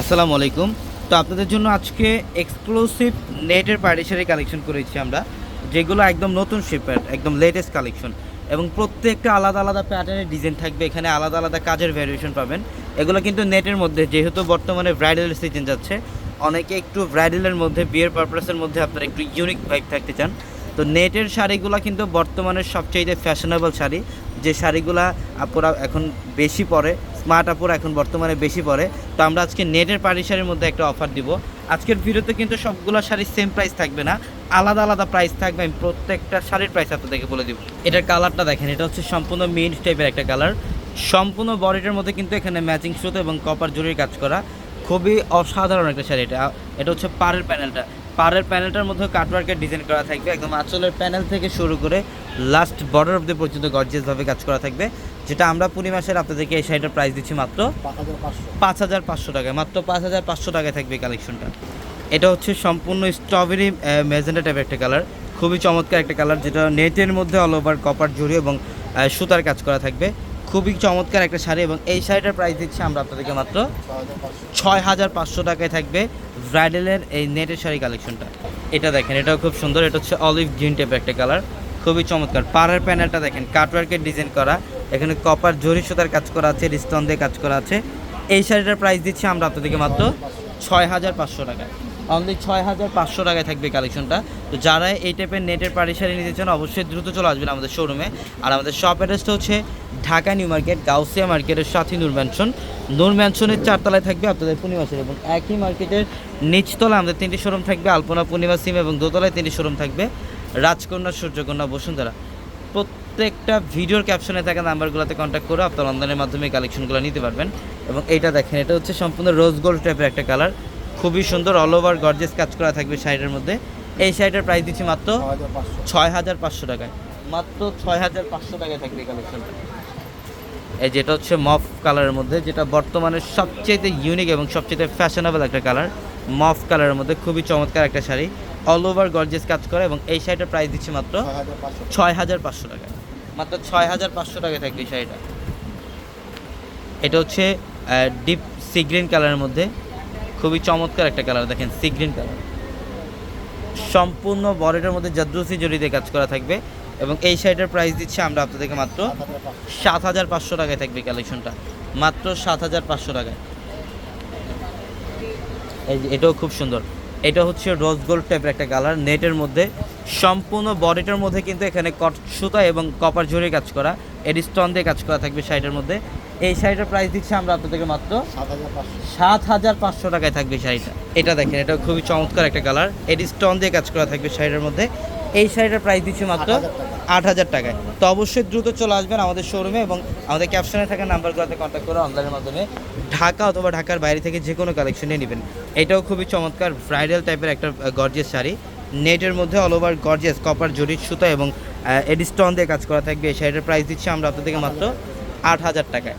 আসসালামু আলাইকুম। তো আপনাদের জন্য আজকে এক্সক্লুসিভ নেটের পার্টিশারি কালেকশন করেছি আমরা, যেগুলো একদম নতুন শেপের একদম লেটেস্ট কালেকশন এবং প্রত্যেকটা আলাদা আলাদা প্যাটার্নের ডিজাইন থাকবে, এখানে আলাদা আলাদা কাজের ভ্যারিয়েশন পাবেন। এগুলো কিন্তু নেটের মধ্যে, যেহেতু বর্তমানে ব্রাইডাল সিজন যাচ্ছে, অনেকে একটু ব্রাইডালের মধ্যে বিয়ের পারপাসের মধ্যে আপনারা একটু ইউনিক ভাইব থাকতে চান। তো নেটের শাড়িগুলো কিন্তু বর্তমানে সবচেয়ে ফ্যাশনেবল শাড়ি, যে শাড়িগুলা আপুরা এখন বেশি পরে স্মার্ট আপুরা এখন বর্তমানে বেশি পরে। তো আমরা আজকে নেটের পাড়ি শাড়ির মধ্যে একটা অফার দিব। আজকের ভিডিওতে কিন্তু সবগুলো শাড়ির সেম প্রাইস থাকবে না। আলাদা আলাদা প্রাইস থাকবে। আমি প্রত্যেকটা শাড়ির প্রাইস আপনাদেরকে বলে দিব। এটার কালারটা দেখেন, এটা হচ্ছে সম্পূর্ণ মিন্ট টাইপের একটা কালার সম্পূর্ণ বডিটার মধ্যে কিন্তু এখানে ম্যাচিং সুতো এবং কপার জরির কাজ করা। খুবই অসাধারণ একটা শাড়ি এটা। এটা হচ্ছে পাড়ের প্যানেলটা পাড়ের প্যানেলটার মধ্যে কাটওয়ার্কের ডিজাইন করা থাকবে। একদম আঁচলের প্যানেল থেকে শুরু করে লাস্ট বর্ডার অব্দি পর্যন্ত গর্জিয়াসভাবে কাজ করা থাকবে। যেটা আমরা পূর্ণিমাসের আপনাদেরকে এই শাড়িটার প্রাইস দিচ্ছি মাত্র পাঁচ হাজার পাঁচশো টাকায়। মাত্র পাঁচ হাজার পাঁচশো টাকায় থাকবে কালেকশনটা এটা হচ্ছে সম্পূর্ণ স্ট্রবেরি মেজেন্টা টাইপের একটা কালার খুবই চমৎকার একটা কালার যেটা নেটের মধ্যে অল ওভার কপার জড়ি এবং সুতার কাজ করা থাকবে। খুবই চমৎকার একটা শাড়ি এবং এই শাড়িটার প্রাইস দিচ্ছি আমরা আপনাদেরকে মাত্র ছয় হাজার পাঁচশো টাকায় থাকবে ব্রাইডেলের এই নেটের শাড়ি কালেকশনটা এটা দেখেন, এটাও খুব সুন্দর, এটা হচ্ছে অলিভ গ্রিন টাইপের একটা কালার খুবই চমৎকার। পাড়ের প্যানেলটা দেখেন কাটওয়ার্কের ডিজাইন করা, এখানে কপার জরি সুতার কাজ করা আছে রিস্টন দিয়ে কাজ করা আছে। এই শাড়িটার প্রাইস দিচ্ছি আমরা আপনাদেরকে মাত্র ছয় হাজার পাঁচশো টাকায়। অনলি ছয় হাজার পাঁচশো টাকায় থাকবে কালেকশনটা তো যারা এই টাইপের নেটের পাড়ি শাড়ি নিতে চান, অবশ্যই দ্রুত চলে আসবেন আমাদের শোরুমে আর আমাদের শপ অ্যাড্রেসটা হচ্ছে ঢাকা নিউ মার্কেট, গাউসিয়া মার্কেটের সাথে নূর ম্যানশন নূর ম্যানশনের চারতলায় থাকবে আপনাদের পূর্ণিমাসের এবং একই মার্কেটের নিচতলা আমাদের তিনটি শোরুম থাকবে। আলপনা, পূর্ণিমা, সিম এবং দোতলায় তিনটি শোরুম থাকবে। রাজকন্যা, সূর্যকন্যা, বসুন্ধরা। প্রত্যেকটা ভিডিওর ক্যাপশনে থাকা নাম্বারগুলোতে কন্ট্যাক্ট করে আপনার অনলাইনের মাধ্যমে কালেকশনগুলো নিতে পারবেন। এবং এটা দেখেন, এটা হচ্ছে সম্পূর্ণ রোজ গোল্ড টাইপের একটা কালার খুবই সুন্দর অল ওভার গর্জেস কাজ করা থাকবে শাড়িটার মধ্যে। এই শাড়িটার প্রাইস দিচ্ছি মাত্র ছয় হাজার পাঁচশো। টাকায়। মাত্র ছয় হাজার পাঁচশো টাকায় থাকবে এই কালেকশনটা এই যেটা হচ্ছে মফ কালারের মধ্যে যেটা বর্তমানে সবচেয়ে ইউনিক এবং সবচেয়ে ফ্যাশনেবল একটা কালার মফ কালারের মধ্যে খুবই চমৎকার একটা শাড়ি। অল ওভার গর্জেস কাজ করে এবং এই শাড়িটার প্রাইস দিচ্ছি মাত্র ছয় হাজার পাঁচশো ছয় টাকায়। মাত্র ছয় হাজার পাঁচশো টাকায় থাকবে এই শাড়িটা। এটা হচ্ছে ডিপ সি গ্রিন কালারের মধ্যে। খুবই চমৎকার একটা কালার দেখেন সি গ্রিন কালার সম্পূর্ণ বডিটার মধ্যে জাদ্রুসি জড়িতে কাজ করা থাকবে এবং এই শাড়িটার প্রাইস দিচ্ছি আমরা আপনাদেরকে মাত্র সাত হাজার পাঁচশো টাকায় থাকবে কালেকশনটা মাত্র সাত হাজার পাঁচশো টাকায়। এই যে এটাও খুব সুন্দর। এটা হচ্ছে রোজ গোল্ড টাইপের একটা কালার নেটের মধ্যে। সম্পূর্ণ বডিটার মধ্যে কিন্তু এখানে কট সুতা এবং কপার ঝরে কাজ করা, এর স্টোন দিয়ে কাজ করা থাকবে শাড়িটার মধ্যে। এই শাড়িটার প্রাইস দিচ্ছি আমরা আপনাদেরকে মাত্র সাত হাজার পাঁচশো টাকায় থাকবে শাড়িটা। এটা দেখেন এটা খুবই চমৎকার একটা কালারের স্টোন দিয়ে কাজ করা থাকবে শাড়িটার মধ্যে। এই শাড়িটার প্রাইস দিচ্ছি মাত্র আট হাজার টাকা। আট হাজার টাকায়। তো অবশ্যই দ্রুত চলে আসবেন আমাদের শোরুমে এবং আমাদের ক্যাপশনে থাকা নাম্বারগুলোতে কন্ট্যাক্ট করে অনলাইনের মাধ্যমে ঢাকা অথবা ঢাকার বাইরে থেকে যে কোনো কালেকশনে নেবেন। এটাও খুবই চমৎকার ব্রাইডাল টাইপের একটা গর্জিয়াস শাড়ি। নেটের মধ্যে অল ওভার গর্জিয়াস কপার জরির সুতা এবং এডিস্টন দিয়ে কাজ করা থাকবে। এই শাড়িটার প্রাইস দিচ্ছি আমরা আপনাদেরকে মাত্র আট হাজার টাকায়।